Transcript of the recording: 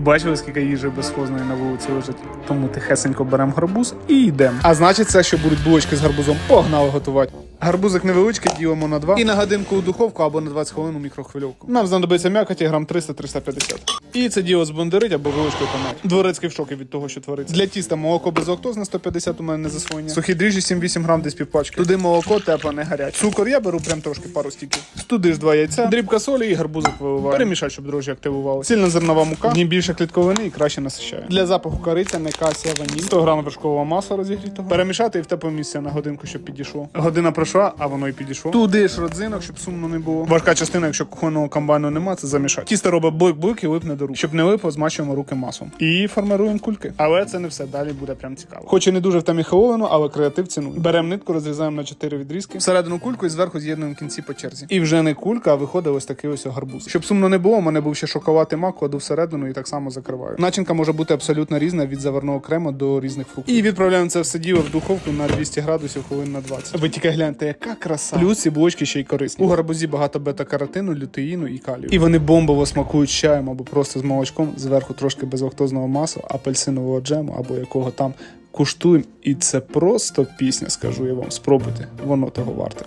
Бачили, скільки їжі безхозної на вулиці лежить. Тому тихесенько беремо гарбуз і йдемо. А значить, це, що будуть булочки з гарбузом, погнали готувати. Гарбузик невеличкий, ділимо на два. І на годинку у духовку або на 20 хвилин у мікрохвильовку. Нам знадобиться м'якоті грам 300-350. І це діло збондерить або вилочкою помати. Дворецький в шокі від того, що твориться. Для тіста молоко без лактоз на 150 у мене не засвоєння. Сухі дріжджі 7-8 грам десь півпачки. Туди молоко тепле, не гаряче. Цукор я беру прям трошки пару стіків. Туди ж два яйця, дрібка солі і гарбузик виливаю. Перемішай, щоб дрожжі активували. Сильна зернова мука, в ній більше клітковини і краще насищає. Для запаху кориця, не касія, ваніль. 100 грам вершкового масла розігрітого. Перемішати і в тепле місце на годинку, щоб підійшло. Година пройшла, а воно і підійшло. Туди ж родзинок, щоб сумно не було. Важка частина, якщо кухонного комбайну нема, це замішати. Тісто робить блик-блик і липне до рук. Щоб не липло, змачуємо руки маслом. І формируємо кульки. Але це не все. Далі буде прям цікаво. Хоч і не дуже в темі хеловину, але креатив цінує. Беремо нитку, розрізаємо на 4 відрізки. Всередину кульку і зверху з'єднуємо кінці по черзі. І вже не кулька, а виходить ось такий ось гарбуз. Щоб сумно не було, у мене був ще шоколад і мак, кладу всередину і так само закриваю. Начинка може бути абсолютно різна від заварного крему до різних фруктів. І відправляємо це все діло в духовку на 200 градусів хвилин на 20. Ви тільки гляньте, яка краса. Плюс ці булочки ще й корисні. У гарбузі багато бета-каротину, лютеїну і калію. І вони бомбово смакують чаєм або просто з молочком. Зверху трошки безлактозного масла, апельсинового джему або якого там. Куштуємо, і це просто пісня, скажу я вам. Спробуйте, воно того варте.